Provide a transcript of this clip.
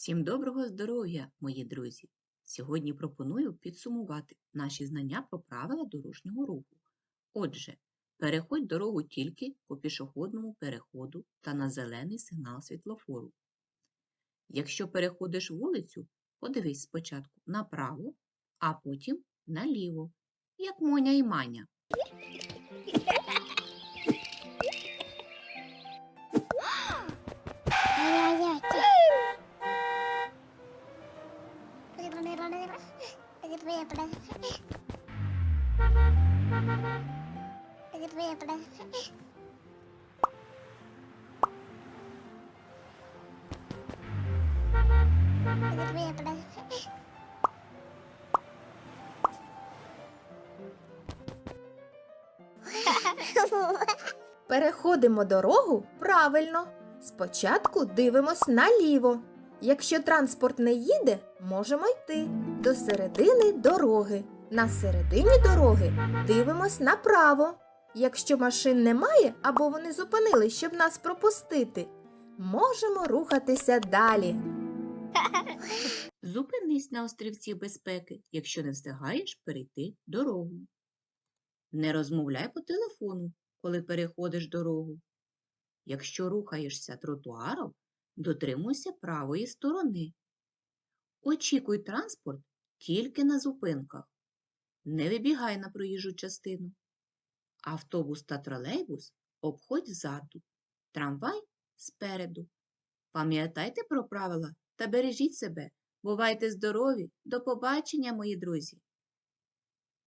Всім доброго здоров'я, мої друзі! Сьогодні пропоную підсумувати наші знання про правила дорожнього руху. Отже, переходь дорогу тільки по пішохідному переходу та на зелений сигнал світлофору. Якщо переходиш вулицю, подивись спочатку направо, а потім наліво, як Моня і Маня. Переходимо дорогу правильно. Спочатку дивимось наліво. Якщо транспорт не їде, можемо йти до середини дороги. На середині дороги дивимось направо. Якщо машин немає або вони зупинились, щоб нас пропустити, можемо рухатися далі. Зупинись на острівці безпеки, якщо не встигаєш перейти дорогу. Не розмовляй по телефону, коли переходиш дорогу. Якщо рухаєшся тротуаром, дотримуйся правої сторони. Очікуй транспорт тільки на зупинках. Не вибігай на проїжджу частину. Автобус та тролейбус обходь ззаду, трамвай спереду. Пам'ятайте про правила та бережіть себе. Бувайте здорові! До побачення, мої друзі!